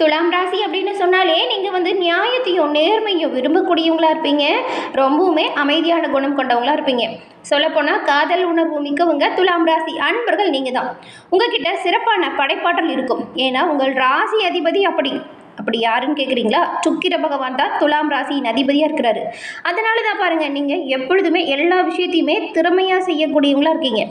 துலாம் ராசி அப்படின்னு சொன்னாலே நீங்கள் வந்து நியாயத்தையும் நேர்மையும் விரும்பக்கூடியவங்களா இருப்பீங்க. ரொம்பவுமே அமைதியான குணம் கொண்டவங்களா இருப்பீங்க. சொல்லப்போனால் காதல் உணர்வு மிக்கவங்க துலாம் ராசி அன்பர்கள் நீங்கள் தான் உங்ககிட்ட சிறப்பான படைப்பாற்றல் இருக்கும். ஏன்னா உங்கள் ராசி அதிபதி அப்படி. அப்படி யாருன்னு கேட்குறீங்களா சுக்கிர பகவான் தான் துலாம் ராசியின் அதிபதியாக இருக்கிறாரு. அதனால தான் பாருங்கள் நீங்கள் எப்பொழுதுமே எல்லா விஷயத்தையுமே திறமையாக செய்யக்கூடியவங்களா இருக்கீங்க.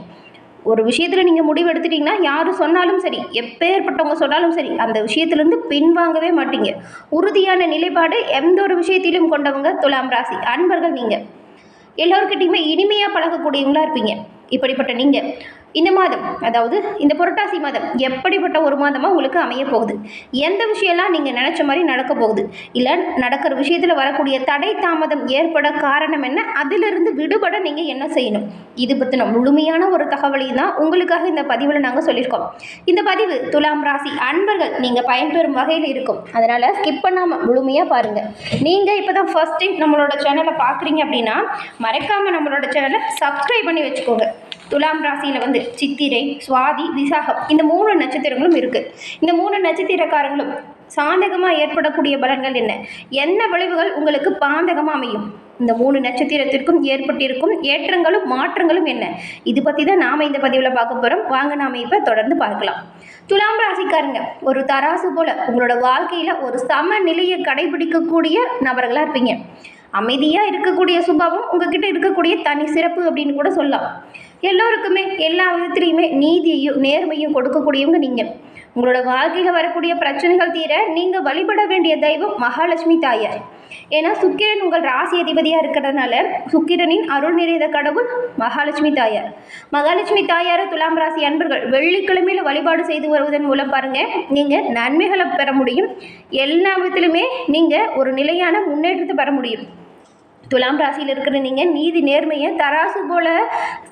ஒரு விஷயத்தில் நீங்கள் முடிவு எடுத்துட்டீங்கன்னா யார் சொன்னாலும் சரி எப்பேற்பட்டவங்க சொன்னாலும் சரி அந்த விஷயத்துலேருந்து பின்வாங்கவே மாட்டீங்க. உறுதியான நிலைப்பாடு எந்த ஒரு விஷயத்திலும் கொண்டவங்க துலாம் ராசி அன்பர்கள் நீங்கள் எல்லோருக்கிட்டையுமே இனிமையாக பழகக்கூடியவங்களா இருப்பீங்க. இப்படிப்பட்ட நீங்கள் இந்த மாதம் அதாவது இந்த புரட்டாசி மாதம் எப்படிப்பட்ட ஒரு மாதமாக உங்களுக்கு அமைய போகுது? எந்த விஷயம்லாம் நீங்கள் நினச்ச மாதிரி நடக்க போகுது? இல்லை நடக்கிற விஷயத்தில் வரக்கூடிய தடை தாமதம் ஏற்பட காரணம் என்ன? அதிலிருந்து விடுபட நீங்கள் என்ன செய்யணும்? இது பற்றின முழுமையான ஒரு தகவலை தான் உங்களுக்காக இந்த பதிவில் நாங்கள் சொல்லியிருக்கோம். இந்த பதிவு துலாம் ராசி அன்பர்கள் நீங்கள் பயன்பெறும் வகையில் இருக்கும். அதனால் ஸ்கிப் பண்ணாமல் முழுமையாக பாருங்கள் நீங்கள் இப்போ தான் ஃபர்ஸ்ட் டைம் நம்மளோட சேனலை பார்க்குறீங்க அப்படின்னா மறக்காமல் நம்மளோட சேனலை சப்ஸ்கிரைப் பண்ணி வச்சுக்கோங்க. துலாம் ராசியில் வந்து சித்திரை சுவாதி விசாகம் இந்த மூணு நட்சத்திரங்களும் இருக்குது இந்த மூணு நட்சத்திரக்காரங்களும் சாதகமாக ஏற்படக்கூடிய பலன்கள் என்ன? என்ன விளைவுகள் உங்களுக்கு பாதகமாக அமையும்? இந்த மூணு நட்சத்திரத்திற்கும் ஏற்பட்டிருக்கும் ஏற்றங்களும் மாற்றங்களும் என்ன? இது பற்றி தான் நாம் இந்த பதிவில் பார்க்க போகிறோம் வாங்க நாம் இப்போ தொடர்ந்து பார்க்கலாம். துலாம் ராசிக்காரங்க ஒரு தராசு போல் உங்களோட வாழ்க்கையில் ஒரு சமநிலையை கடைபிடிக்கக்கூடிய நபர்களாக இருப்பீங்க. அமைதியாக இருக்கக்கூடிய சுபாவம் உங்ககிட்ட இருக்கக்கூடிய தனி சிறப்பு அப்படின்னு கூட சொல்லலாம். எல்லோருக்குமே எல்லா விதத்துலேயுமே நீதியையும் நேர்மையும் கொடுக்கக்கூடியவங்க நீங்கள் உங்களோட வாழ்க்கையில் வரக்கூடிய பிரச்சனைகள் தீர நீங்கள் வழிபட வேண்டிய தெய்வம் மகாலட்சுமி தாயார். ஏன்னா சுக்கிரன் உங்கள் ராசி அதிபதியாக இருக்கிறதுனால சுக்கிரனின் அருள் நிறைந்த கடவுள் மகாலட்சுமி தாயார். மகாலட்சுமி தாயார் துலாம் ராசி அன்பர்கள் வெள்ளிக்கிழமையில் வழிபாடு செய்து வருவதன் மூலம் பாருங்கள் நீங்கள் நன்மைகளை பெற முடியும். எல்லா விதத்திலுமே நீங்கள் ஒரு நிலையான முன்னேற்றத்தை பெற முடியும். துலாம் ராசியில் இருக்கிற நீங்கள் நீதி நேர்மையை தராசு போல்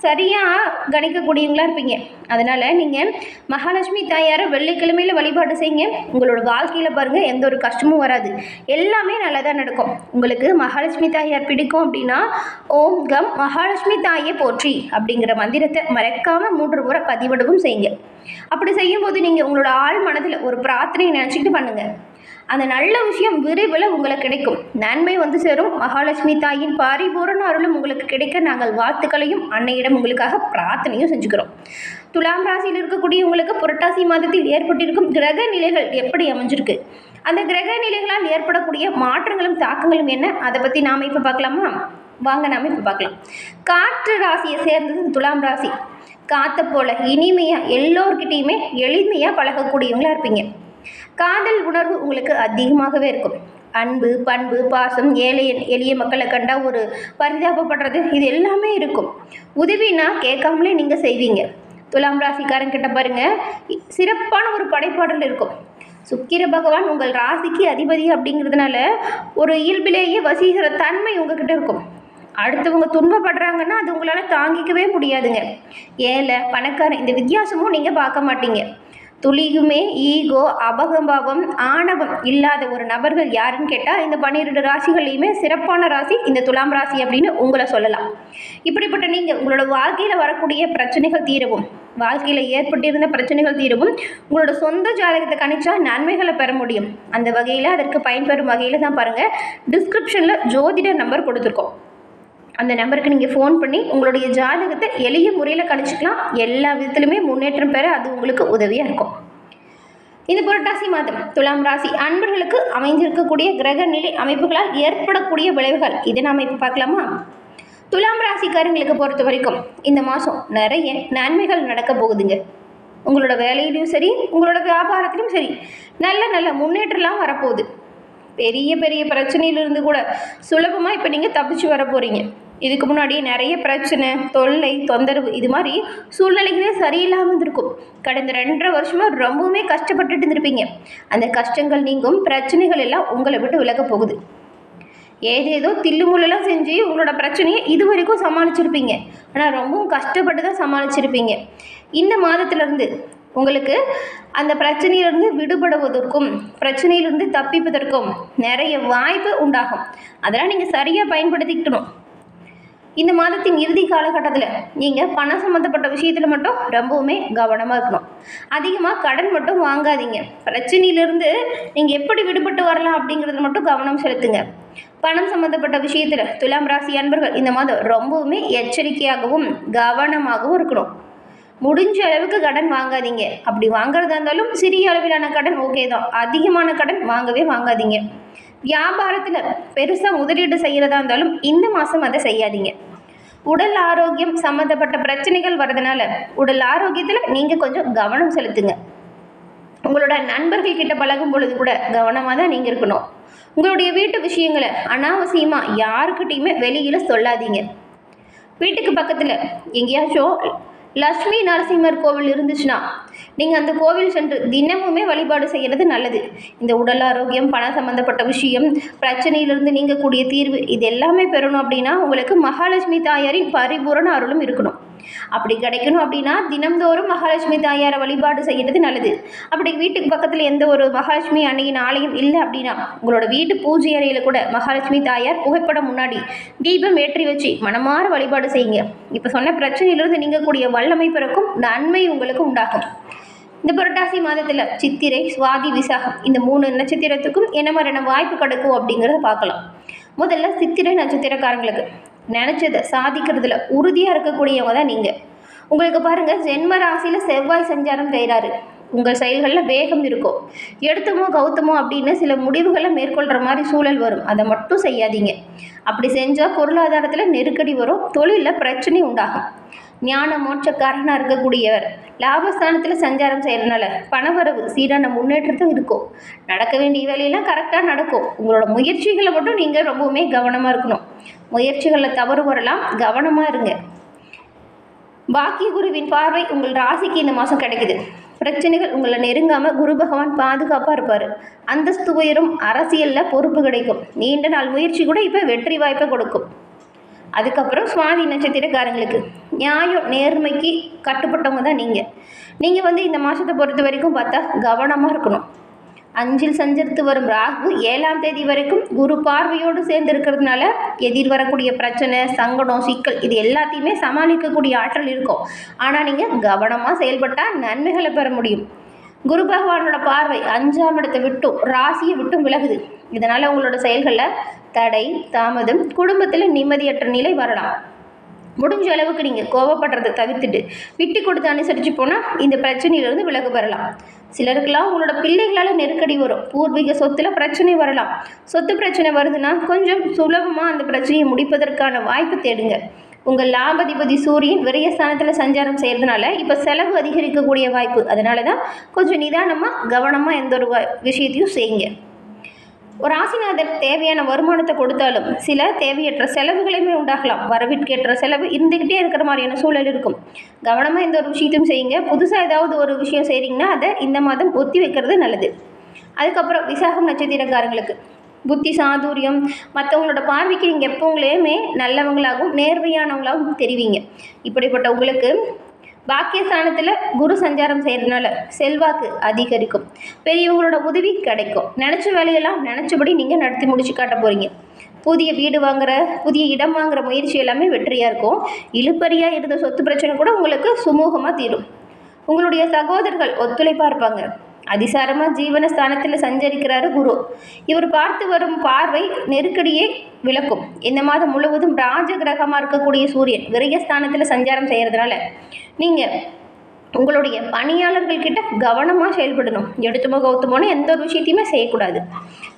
சரியாக கணிக்கக்கூடியவங்களா இருப்பீங்க. அதனால் நீங்கள் மகாலட்சுமி தாயாரை வெள்ளிக்கிழமையில் வழிபாடு செய்யுங்க. உங்களோட வாழ்க்கையில் பாருங்கள் எந்த ஒரு கஷ்டமும் வராது. எல்லாமே நல்லதாக நடக்கும். உங்களுக்கு மகாலட்சுமி தாயார் பிடிக்கும் அப்படின்னா ஓம் கம் மகாலட்சுமி தாயை போற்றி அப்படிங்கிற மந்திரத்தை மறக்காமல் மூன்று முறை பதிவிடவும் செய்யுங்க. அப்படி செய்யும்போது நீங்கள் உங்களோட ஆழ் மனதில் ஒரு பிரார்த்தனை நினச்சிக்கிட்டு பண்ணுங்கள் அந்த நல்ல விஷயம் விரைவில் உங்களுக்கு கிடைக்கும். நன்மை வந்து சேரும். மகாலட்சுமி தாயின் பரிபூரண அருளும் உங்களுக்கு கிடைக்க நாங்கள் வாழ்த்துக்களையும் அன்னையிடம் உங்களுக்காக பிரார்த்தனையும் செஞ்சுக்கிறோம். துலாம் ராசியில் இருக்கக்கூடிய உங்களுக்கு புரட்டாசி மாதத்தில் ஏற்பட்டிருக்கும் கிரக நிலைகள் எப்படி அமைஞ்சிருக்கு? அந்த கிரக நிலைகளால் ஏற்படக்கூடிய மாற்றங்களும் தாக்கங்களும் என்ன? அதை பற்றி நாம் இப்போ பார்க்கலாமா? வாங்க நாம் இப்போ பார்க்கலாம். காற்று ராசியை சேர்ந்தது துலாம் ராசி. காற்றை போல இனிமையாக எல்லோர்கிட்டேயுமே எளிமையாக பழகக்கூடியவங்களாக இருப்பீங்க. காதல் உணர்வு உங்களுக்கு அதிகமாகவே இருக்கும். அன்பு பண்பு பாசம் ஏழை எளிய மக்களை கண்டா ஒரு பரிதாபப்படுறது இது எல்லாமே இருக்கும். உதவினா கேட்காமலே நீங்கள் செய்வீங்க. துலாம் ராசிக்காரங்கிட்ட பாருங்க சிறப்பான ஒரு படைப்பாடல் இருக்கும். சுக்கிர பகவான் உங்கள் ராசிக்கு அதிபதி அப்படிங்கிறதுனால ஒரு இயல்பிலேயே வசீகர தன்மை உங்ககிட்ட இருக்கும். அடுத்தவங்க துன்பப்படுறாங்கன்னா அது உங்களால் தாங்கிக்கவே முடியாதுங்க. ஏழை பணக்காரன் இந்த வித்தியாசமும் நீங்கள் பார்க்க மாட்டீங்க. துளியுமே ஈகோ அபகம்பாவம் ஆணவம் இல்லாத ஒரு நபர்கள் யாருன்னு கேட்டால் இந்த பன்னிரெண்டு ராசிகள்லையுமே சிறப்பான ராசி இந்த துலாம் ராசி அப்படின்னு உங்களை சொல்லலாம். இப்படிப்பட்ட நீங்கள் உங்களோட வாழ்க்கையில் வரக்கூடிய பிரச்சனைகள் தீரவும் வாழ்க்கையில் ஏற்பட்டிருந்த பிரச்சனைகள் தீரவும் உங்களோட சொந்த ஜாதகத்தை கணிச்சா நன்மைகளை பெற முடியும். அந்த வகையில் அதற்கு பயன்பெறும் வகையில் தான் பாருங்கள் டிஸ்கிரிப்ஷனில் ஜோதிட நம்பர் கொடுத்துருக்கோம். அந்த நம்பருக்கு நீங்கள் ஃபோன் பண்ணி உங்களுடைய ஜாதகத்தை எளிய முறையில் கணிச்சிக்கலாம். எல்லா விதத்துலையுமே முன்னேற்றம் பெற அது உங்களுக்கு உதவியாக இருக்கும். இந்த புரட்டாசி மாதம் துலாம் ராசி அன்பர்களுக்கு அமைந்திருக்கக்கூடிய கிரக நிலை அமைப்புகளால் ஏற்படக்கூடிய விளைவுகள். இதை நாம் இப்போ பார்க்கலாமா? துலாம் ராசிக்காரங்களுக்கு பொறுத்த வரைக்கும் இந்த மாதம் நிறைய நன்மைகள் நடக்க போகுதுங்க. உங்களோட வேலையிலையும் சரி உங்களோட வியாபாரத்திலையும் சரி நல்ல நல்ல முன்னேற்றம்லாம் வரப்போகுது. பெரிய பெரிய பிரச்சனையிலிருந்து கூட சுலபமாக இப்போ நீங்கள் தப்பிச்சு வர போகிறீங்க இதுக்கு முன்னாடி நிறைய பிரச்சனை தொல்லை தொந்தரவு இது மாதிரி சூழ்நிலைகளே சரியில்லாமல் இருந்திருக்கும். கடந்த ரெண்டரை வருஷமாக ரொம்பவுமே கஷ்டப்பட்டுட்டு இருந்திருப்பீங்க. அந்த கஷ்டங்கள் நீங்கும் பிரச்சனைகள் எல்லாம் உங்களை விட்டு விலக போகுது. ஏதேதோ தில்லுமுள்ளெல்லாம் செஞ்சு உங்களோட பிரச்சனையை இது வரைக்கும் சமாளிச்சிருப்பீங்க. ஆனால் ரொம்பவும் கஷ்டப்பட்டு தான் சமாளிச்சிருப்பீங்க. இந்த மாதத்துலேருந்து உங்களுக்கு அந்த பிரச்சனையிலிருந்து விடுபடுவதற்கும் பிரச்சனையிலிருந்து தப்பிப்பதற்கும் நிறைய வாய்ப்பு உண்டாகும். அதெல்லாம் நீங்கள் சரியாக பயன்படுத்திக்கணும் இந்த மாதத்தின் இறுதி காலகட்டத்தில் நீங்கள் பணம் சம்மந்தப்பட்ட விஷயத்தில் மட்டும் ரொம்பவுமே கவனமாக இருக்கணும். அதிகமாக கடன் மட்டும் வாங்காதீங்க. பிரச்சனையிலிருந்து நீங்கள் எப்படி விடுபட்டு வரலாம் அப்படிங்கிறது மட்டும் கவனம் செலுத்துங்க. பணம் சம்மந்தப்பட்ட விஷயத்தில் துலாம் ராசி அன்பர்கள் இந்த மாதம் ரொம்பவுமே எச்சரிக்கையாகவும் கவனமாகவும் இருக்கணும். முடிஞ்ச அளவுக்கு கடன் வாங்காதீங்க. அப்படி வாங்குறதா இருந்தாலும் சிறிய அளவிலான கடன் ஓகே தான். அதிகமான கடன் வாங்கவே வாங்காதீங்க. வியாபாரத்தில் பெருசாக முதலீடு செய்கிறதா இருந்தாலும் இந்த மாதம் அதை செய்யாதீங்க. உடல் ஆரோக்கியம் சம்மந்தப்பட்ட பிரச்சனைகள் வர்றதுனால உடல் ஆரோக்கியத்தில் நீங்கள் கொஞ்சம் கவனம் செலுத்துங்க. உங்களோட நண்பர்கள் கிட்ட பழகும் பொழுது கூட கவனமாக தான் நீங்கள் இருக்கணும். உங்களுடைய வீட்டு விஷயங்களை அனாவசியமாக யாருக்கிட்டேயுமே வெளியில் சொல்லாதீங்க. வீட்டுக்கு பக்கத்தில் எங்கேயாச்சும் லக்ஷ்மி நரசிம்மர் கோவில் இருந்துச்சுன்னா நீங்கள் அந்த கோவில் சென்று தினமுமே வழிபாடு செய்கிறது நல்லது. இந்த உடல் ஆரோக்கியம் பணம் சம்மந்தப்பட்ட விஷயம் பிரச்சனையிலிருந்து நீங்கக்கூடிய தீர்வு இது எல்லாமே பெறணும் அப்படின்னா உங்களுக்கு மகாலட்சுமி தாயாரின் பரிபூரண அருளும் இருக்கணும். அப்படி கிடைக்கணும் அப்படின்னா தினம்தோறும் மகாலட்சுமி தாயாரை வழிபாடு செய்கிறது நல்லது. அப்படி வீட்டுக்கு பக்கத்தில் எந்த ஒரு மகாலட்சுமி அன்னையின் ஆலயம் இல்லை அப்படின்னா உங்களோட வீட்டு பூஜை அறையில் கூட மகாலட்சுமி தாயார் புகைப்படம் முன்னாடி தீபம் ஏற்றி வச்சு மனமாற வழிபாடு செய்யுங்க. இப்போ சொன்ன பிரச்சனையிலிருந்து நீங்கக்கூடிய வல்லமை பிறக்கும் நன்மை உங்களுக்கு உண்டாகும். இந்த புரட்டாசி மாதத்தில் சித்திரை சுவாதி விசாகம் இந்த மூணு நட்சத்திரத்துக்கும் என்ன மாதிரியான வாய்ப்பு கிடைக்கும் அப்படிங்கிறத பார்க்கலாம். முதல்ல சித்திரை நட்சத்திரக்காரங்களுக்கு. நினச்சதை சாதிக்கிறதுல உறுதியாக இருக்கக்கூடியவங்க தான் நீங்கள் உங்களுக்கு பாருங்கள் ஜென்ம ராசியில் செவ்வாய் சஞ்சாரம் செய்கிறாரு உங்கள் செயல்களில் வேகம் இருக்கும். எடுத்தமோ கௌத்தமோ அப்படின்னு சில முடிவுகளை மேற்கொள்கிற மாதிரி சூழல் வரும். அதை மட்டும் செய்யாதீங்க. அப்படி செஞ்சால் பொருளாதாரத்தில் நெருக்கடி வரும். தொழிலில் பிரச்சனை உண்டாகும். ஞான மோட்சக்காரனாக இருக்கக்கூடியவர் லாபஸ்தானத்தில் சஞ்சாரம் செய்கிறதுனால பணவரவு சீரான முன்னேற்றத்தும் இருக்கும். நடக்க வேண்டிய வேலையெல்லாம் கரெக்டாக நடக்கும். உங்களோட முயற்சிகளை மட்டும் நீங்கள் ரொம்பவுமே கவனமாக இருக்கணும். முயற்சிகளில் தவறு வரலாம் கவனமாக இருங்க. பாக்கிய குருவின் பார்வை உங்கள் ராசிக்கு இந்த மாதம் கிடைக்குது. பிரச்சனைகள் உங்களை நெருங்காமல் குரு பகவான் பாதுகாப்பாக இருப்பார். அந்தஸ்து உயரும் அரசியலில் பொறுப்பு கிடைக்கும். நீண்ட நாள் முயற்சி கூட இப்போ வெற்றி வாய்ப்பை கொடுக்கும். அதுக்கப்புறம் சுவாதி நட்சத்திரக்காரங்களுக்கு நியாயம் நேர்மைக்கு கட்டுப்பட்டவங்க தான் நீங்கள் நீங்கள் வந்து இந்த மாதத்தை பொறுத்த வரைக்கும் பார்த்தா கவனமாக இருக்கணும். அஞ்சில் சஞ்சரித்து வரும் ராகு ஏழாம் தேதி வரைக்கும் குரு பார்வையோடு சேர்ந்து இருக்கிறதுனால எதிர் வரக்கூடிய பிரச்சனை சங்கடம் சிக்கல் இது எல்லாத்தையுமே சமாளிக்கக்கூடிய ஆற்றல் இருக்கும். ஆனால் நீங்கள் கவனமாக செயல்பட்டால் நன்மைகளை பெற முடியும். குரு பகவானோட பார்வை அஞ்சாம் இடத்தை விட்டும் ராசியை விட்டும் விலகுது. இதனால் உங்களோட செயல்களில் தடை தாமதம் குடும்பத்தில் நிம்மதியற்ற நிலை வரலாம். முடிஞ்ச அளவுக்கு நீங்கள் கோவப்படுறதை தவிர்த்துட்டு விட்டு கொடுத்து அனுசரித்து போனால் இந்த பிரச்சனையிலிருந்து விலகு பெறலாம். சிலருக்கெல்லாம் உங்களோட பிள்ளைகளால் நெருக்கடி வரும். பூர்வீக சொத்தில் பிரச்சனை வரலாம். சொத்து பிரச்சனை வருதுன்னா கொஞ்சம் சுலபமாக அந்த பிரச்சனையை முடிப்பதற்கான வாய்ப்பு தேடுங்க. உங்கள் லாபதிபதி சூரியன் விரயஸ்தானத்தில் சஞ்சாரம் செய்கிறதுனால இப்போ செலவு அதிகரிக்கக்கூடிய வாய்ப்பு. அதனால தான் கொஞ்சம் நிதானமாக கவனமாக எந்த ஒரு விஷயத்தையும் செய்யுங்க. ராசிநாதர் தேவையான வருமானத்தை கொடுத்தாலும் சில தேவையற்ற செலவுகளையுமே உண்டாகலாம். வரவிற்கேற்ற செலவு இருந்துக்கிட்டே இருக்கிற மாதிரியான சூழல் இருக்கும். கவனமாக இந்த ஒரு விஷயத்தையும் செய்யுங்க. புதுசாக ஏதாவது ஒரு விஷயம் செய்கிறீங்கன்னா அதை இந்த மாதம் ஒத்தி வைக்கிறது நல்லது. அதுக்கப்புறம் விசாகம் நட்சத்திரக்காரங்களுக்கு. புத்தி சாதுரியம் மற்றவங்களோட பார்வைக்கு நீங்கள் எப்போவுங்களையுமே நல்லவங்களாகவும் நேர்மையானவங்களாகவும் தெரிவிங்க. இப்படிப்பட்ட உங்களுக்கு பாக்கியஸ்தானத்தில் குரு சஞ்சாரம் செய்கிறதுனால செல்வாக்கு அதிகரிக்கும். பெரியவங்களோட உதவி கிடைக்கும். நினச்ச வேலையெல்லாம் நினச்சபடி நீங்கள் நடத்தி முடிச்சு காட்ட போகிறீங்க புதிய வீடு வாங்குற புதிய இடம் வாங்குற முயற்சி எல்லாமே வெற்றியாக இருக்கும். இழுப்பறியாக இருந்த சொத்து பிரச்சனை கூட உங்களுக்கு சுமூகமாக தீரும். உங்களுடைய சகோதரர்கள் ஒத்துழைப்பாக இருப்பாங்க. அதிசாரமாக ஜீவனஸ்தானத்தில் சஞ்சரிக்கிறாரு குரு. இவர் பார்த்து வரும் பார்வை நெருக்கடியே விளக்கும். இந்த மாதம் முழுவதும் ராஜ கிரகமாக இருக்கக்கூடிய சூரியன் விரயஸ்தானத்தில் சஞ்சாரம் செய்கிறதுனால நீங்கள் உங்களுடைய பணியாளர்கள்கிட்ட கவனமாக செயல்படணும். எடுத்துமோ கௌத்தமோன்னு எந்த ஒரு விஷயத்தையுமே செய்யக்கூடாது.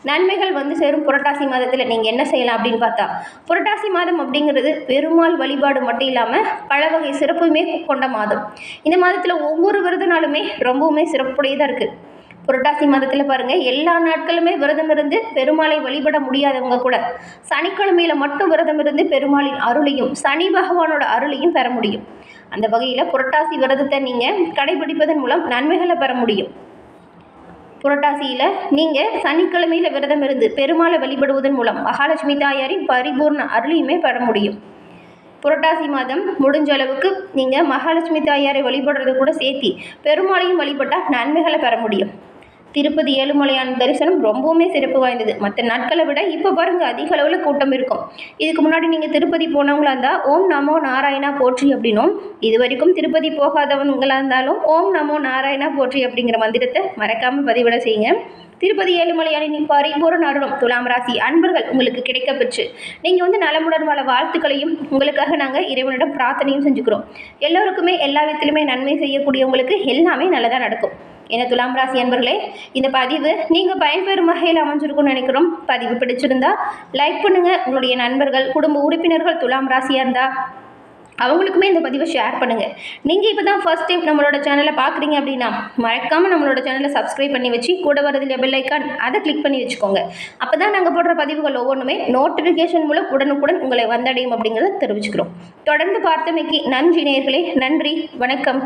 நன்மைகள் வந்து சேரும் புரட்டாசி மாதத்தில் நீங்கள் என்ன செய்யலாம் அப்படின்னு பார்த்தா புரட்டாசி மாதம் அப்படிங்கிறது பெருமாள் வழிபாடு மட்டும் இல்லாமல் பல வகை சிறப்புமே கொண்ட மாதம். இந்த மாதத்தில் ஒவ்வொரு விரத நாளுமே ரொம்பவுமே சிறப்புடையதாக இருக்குது புரட்டாசி மாதத்தில் பாருங்கள் எல்லா நாட்களுமே விரதம் இருந்து பெருமாளை வழிபட முடியாதவங்க கூட சனிக்கிழமையில் மட்டும் விரதம் இருந்து பெருமாளின் அருளையும் சனி பகவானோட அருளையும் பெற முடியும். அந்த வகையில் புரட்டாசி விரதத்தை நீங்கள் கடைபிடிப்பதன் மூலம் நன்மைகளை பெற முடியும். புரட்டாசியில் நீங்கள் சனிக்கிழமையில் விரதம் இருந்து பெருமாளை வழிபடுவதன் மூலம் மகாலட்சுமி தாயாரின் பரிபூர்ண அருளையுமே பெற முடியும். புரட்டாசி மாதம் முடிஞ்ச அளவுக்கு நீங்கள் மகாலட்சுமி தாயாரை வழிபடுறத கூட சேர்த்தி பெருமாளையும் வழிபட்டால் நன்மைகளை பெற முடியும். திருப்பதி ஏழுமலையான் தரிசனம் ரொம்பவுமே சிறப்பு வாய்ந்தது. மற்ற நாட்களை விட இப்போ பாருங்கள் அதிக அளவில் கூட்டம் இருக்கும். இதுக்கு முன்னாடி நீங்கள் திருப்பதி போனவங்களா இருந்தால் ஓம் நமோ நாராயணா போற்றி அப்படின்னும். இது வரைக்கும் திருப்பதி போகாதவங்களா இருந்தாலும் ஓம் நமோ நாராயணா போற்றி அப்படிங்கிற மந்திரத்தை மறக்காமல் பதிவிட செய்யுங்க. திருப்பதி ஏழுமலையானின் பரிபூரண அருளும் துலாம் ராசி அன்பர்கள் உங்களுக்கு கிடைக்க பெற்று நீங்கள் வந்து நலமுடன் வாழ வாழ்த்துக்களையும் உங்களுக்காக நாங்கள் இறைவனிடம் பிரார்த்தனையும் செஞ்சுக்கிறோம். எல்லோருக்குமே எல்லா விதத்திலுமே நன்மை செய்யக்கூடியவங்களுக்கு எல்லாமே நல்லதாக நடக்கும். ஏன்னா துலாம் ராசி அன்பர்களே இந்த பதிவு நீங்கள் பயன்பெறும் வகையில் அமைஞ்சிருக்கும்னு நினைக்கிறோம். பதிவு பிடிச்சிருந்தா லைக் பண்ணுங்கள் உங்களுடைய நண்பர்கள் குடும்ப உறுப்பினர்கள் துலாம் ராசியாக இருந்தால் அவங்களுக்குமே இந்த பதிவை ஷேர் பண்ணுங்கள் நீங்கள் இப்போ தான் ஃபர்ஸ்ட் டைம் நம்மளோட சேனலை பார்க்குறீங்க அப்படின்னா மறக்காமல் நம்மளோட சேனலை சப்ஸ்கிரைப் பண்ணி வச்சு கூட வரதில் பெல் ஐக்கான் அதை கிளிக் பண்ணி வச்சுக்கோங்க. அப்போ தான் நாங்கள் போடுற பதிவுகள் ஒவ்வொன்றுமே நோட்டிஃபிகேஷன் மூலம் உடனுக்குடன் உங்களை வந்தடையும் அப்படிங்கிறத தெரிவிச்சுக்கிறோம். தொடர்ந்து பார்த்தமைக்கு நன்றி நேர்களே நன்றி. வணக்கம்.